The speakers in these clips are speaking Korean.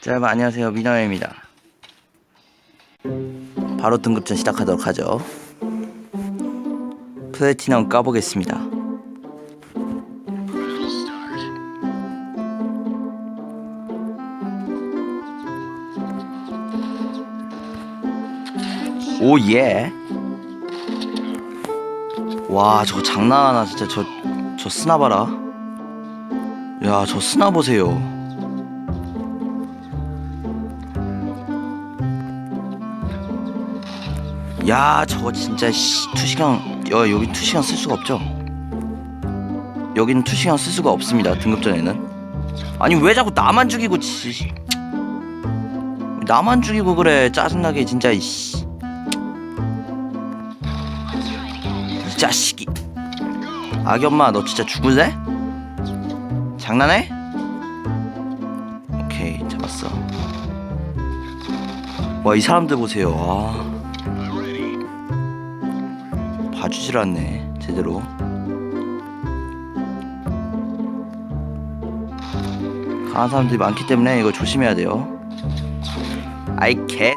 자 여러분 안녕하세요. 민호입니다. 바로 등급전 시작하도록 하죠. 플래티넘 까보겠습니다. 오예. 와 저거 장난하나 진짜 저 저 스나 봐라. 야 저 스나 보세요 야 저거 진짜 씨, 2시간 야 여기 2시간 쓸 수가 없죠? 여기는 2시간 쓸 수가 없습니다 등급 전에는. 아니 왜 자꾸 나만 죽이고 지 나만 죽이고 그래 짜증나게 진짜 이씨. 이 자식이. 아기 엄마 너 진짜 죽을래? 장난해? 오케이 잡았어. 와 이 사람들 보세요. 아 봐주질 않네 제대로. 강한 사람들이 많기 때문에 이거 조심해야 돼요. 아이 개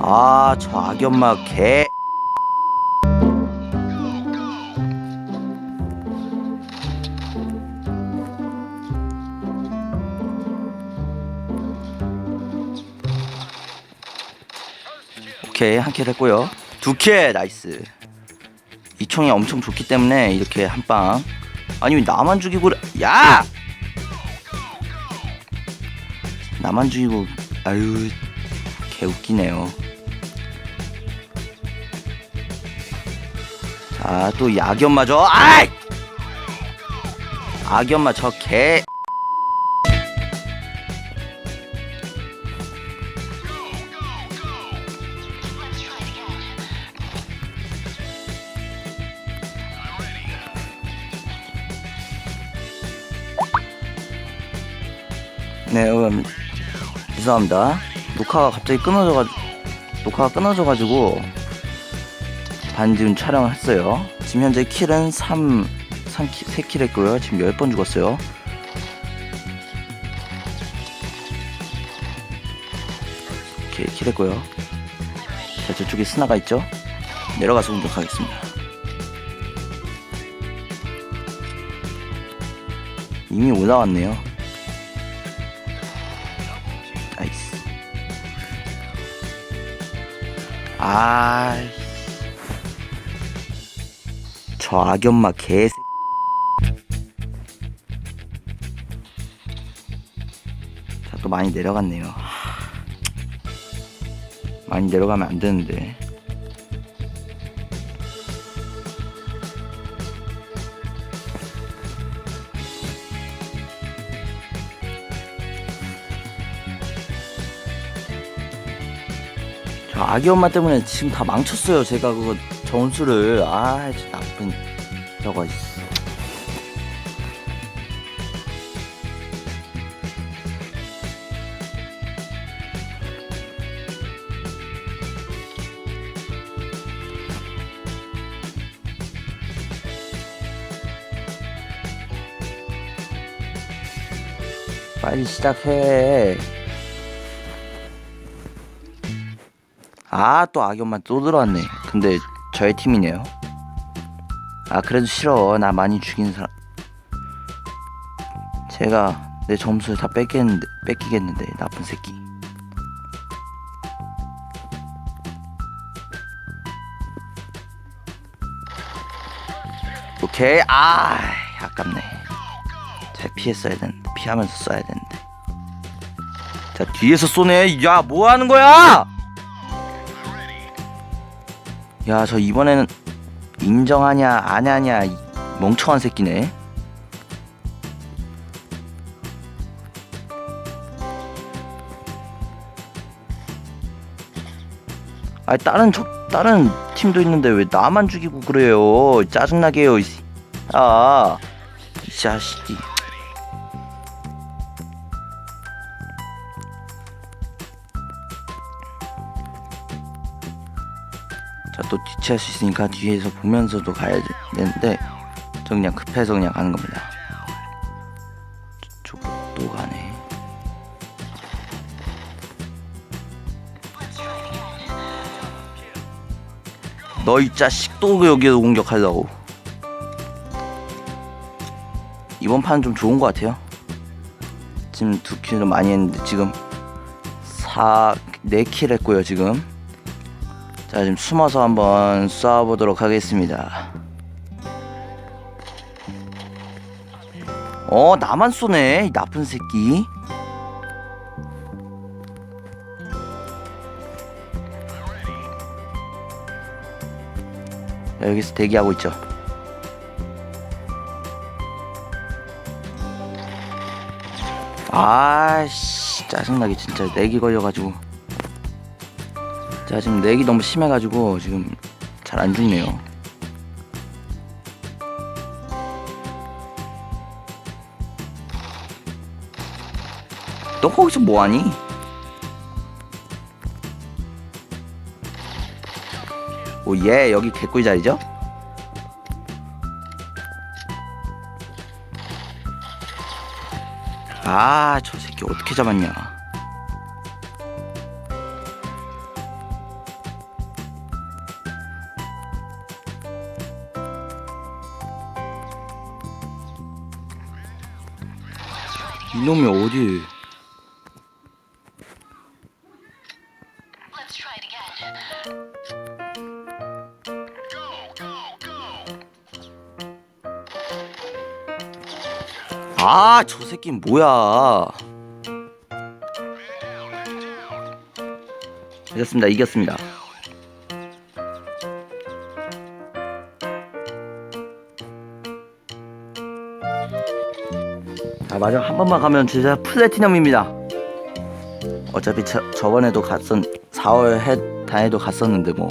아, 저 악엄마 개. 오케이, 한킬 했고요. 두 킬, 나이스. 이 총이 엄청 좋기 때문에 이렇게 한 방. 아니, 왜 나만 죽이고, 그래. 야! 나만 죽이고, 아유, 개 웃기네요. 자, 또 야견마 저, 아이! 악연마 저 개. 네, 여러분 죄송합니다. 녹화가 갑자기 끊어져가 녹화가 끊어져가지고 반 지금 촬영을 했어요. 지금 현재 킬은 3, 3 킬, 3킬 했고요. 지금 10번 죽었어요. 오케이, 킬 했고요. 자, 저쪽에 스나가 있죠? 내려가서 공격하겠습니다. 이미 올라왔네요. 아, 저 악연마 개. 자, 또 많이 내려갔네요. 하, 많이 내려가면 안 되는데. 저 아기 엄마 때문에 지금 다 망쳤어요. 제가 그거 점수를 아, 저 나쁜 저거 있어. 빨리 시작해. 아, 또 악연만 또 들어왔네. 근데 저의 팀이네요. 아, 그래도 싫어. 나 많이 죽인 사람. 제가 내 점수를 다 뺏겠는데, 뺏기겠는데, 나쁜 새끼. 오케이. 아, 아깝네. 잘 피했어야 되는데, 피하면서 써야 되는데. 자, 뒤에서 쏘네. 야, 뭐 하는 거야? 야, 저 이번에는 인정하냐, 안 하냐, 이 멍청한 새끼네. 아니 다른 저 다른 팀도 있는데 왜 나만 죽이고 그래요? 짜증나게요. 이 씨. 아, 이 자식이. 또 뒤치할 수 있으니까 뒤에서 보면서도 가야 되는데 저 그냥 급해서 그냥 가는 겁니다. 저쪽 또 가네. 너 이 자식 또 여기에 공격하려고. 이번 판은 좀 좋은 것 같아요. 지금 두 킬을 많이 했는데 지금 4, 4킬 했고요 지금. 자 지금 숨어서 한번 쏴보도록 하겠습니다. 어 나만 쏘네 이 나쁜 새끼. 자, 여기서 대기하고 있죠. 아씨 짜증나게 진짜 내기 걸려가지고 자 지금 내기 너무 심해가지고 지금 잘 안 죽네요 너 거기서 뭐하니? 오예 여기 개꿀 자리죠? 아, 저 새끼 어떻게 잡았냐? 이놈이 어디? 아, 저 새끼 뭐야? 이겼습니다. 이겼습니다. 자, 마지막 한 번만 가면 진짜 플래티넘입니다. 어차피 저, 저번에도 갔었 4월 해 단에도 갔었는데 뭐.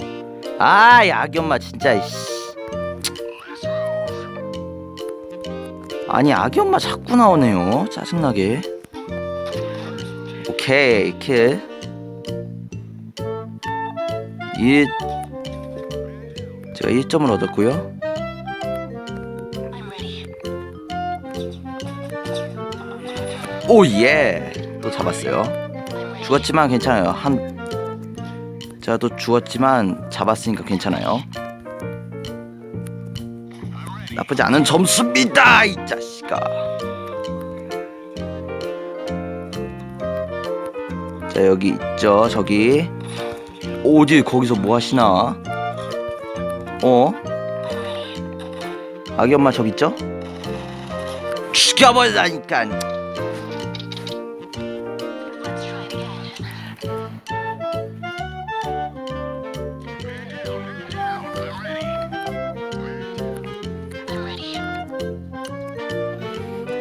아, 야기 엄마 진짜 씨. 아니 아기 엄마 자꾸 나오네요 짜증나게 오케이 킬1 제가 1점을 얻었고요 오예. 또 잡았어요. 죽었지만 괜찮아요. 한 제가 또 죽었지만 잡았으니까 괜찮아요. 나쁘지 않은 점수입니다 이 자식아. 자 여기 있죠 저기. 어디 거기서 뭐 하시나? 어? 아기 엄마 저기 있죠? 죽여버리라니까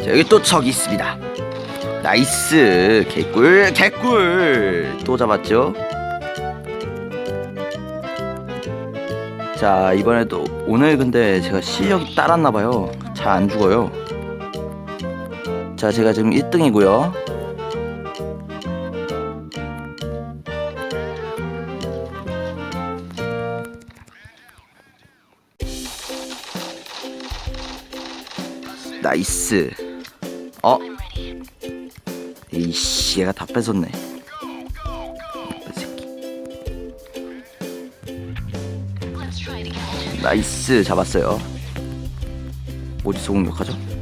자, 여기 또 적이 있습니다. 나이스 개꿀 개꿀 또 잡았죠. 자 이번에도 오늘 근데 제가 실력이 따랐나 봐요. 잘 안 죽어요. 자 제가 지금 1등이고요. 나이스. 어. 이씨 얘가 다 뺏었네. 나이스 잡았어요 어디서 공격하죠?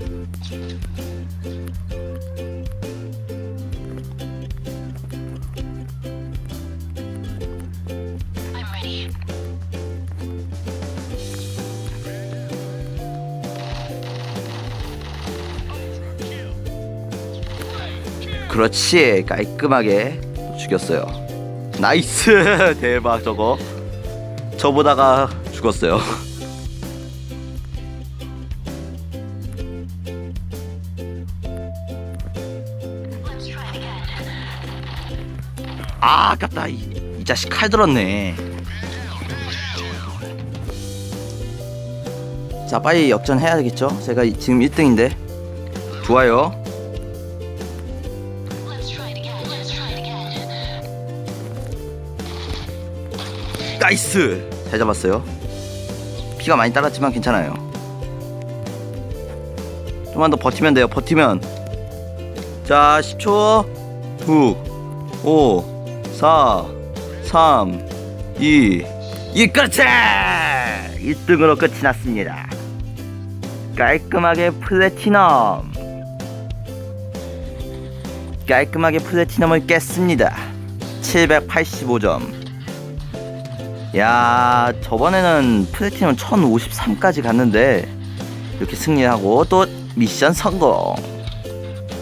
그렇지. 깔끔하게 죽였어요. 나이스! 대박 저거. 저보다가 죽었어요. 아 아깝다. 이, 이 자식 칼 들었네. 자 빨리 역전해야 되겠죠? 제가 이- 지금 1등인데. 좋아요 나이스 잘 잡았어요 피가 많이 따랐지만 괜찮아요 좀만 더 버티면 돼요. 버티면. 자, 10초. 9, 5, 4, 3, 2, 1, 그렇지! 1등으로 끝이 났습니다. 깔끔하게 플래티넘. 깔끔하게 플래티넘을 깼습니다. 785점. 야, 저번에는 플래티넘 1053까지 갔는데 이렇게 승리하고 또 미션 성공.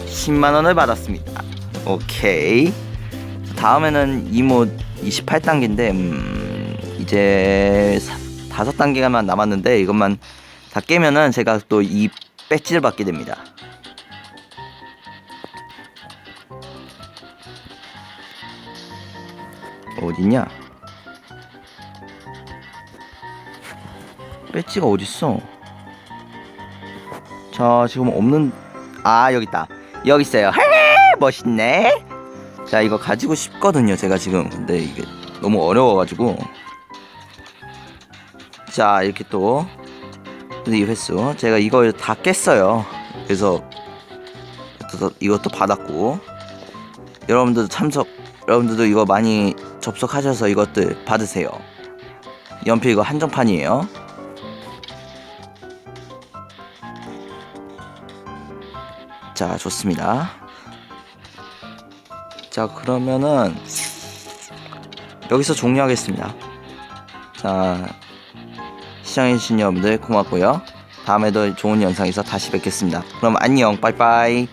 10만 원을 받았습니다. 오케이. 다음에는 이모 28단계인데 음, 이제 사, 다섯 단계가만 남았는데 이것만 다 깨면은 제가 또 이 배지를 받게 됩니다. 어딨냐? 배지가 어딨어? 자 지금 없는 아 여기 있다. 여기 있어요. 헤헤! 멋있네. 자 이거 가지고 싶거든요 제가 지금. 근데 이게 너무 어려워 가지고. 자 이렇게 또 이 횟수. 제가 이걸 다 깼어요. 그래서 또 이것도 받았고. 여러분들도 참석 여러분들도 이거 많이 접속하셔서 이것들 받으세요. 연필 이거 한정판이에요 자 좋습니다. 자 그러면은 여기서 종료하겠습니다. 자 시청해주신 여러분들 고맙고요. 다음에도 좋은 영상에서 다시 뵙겠습니다. 그럼 안녕. 빠이빠이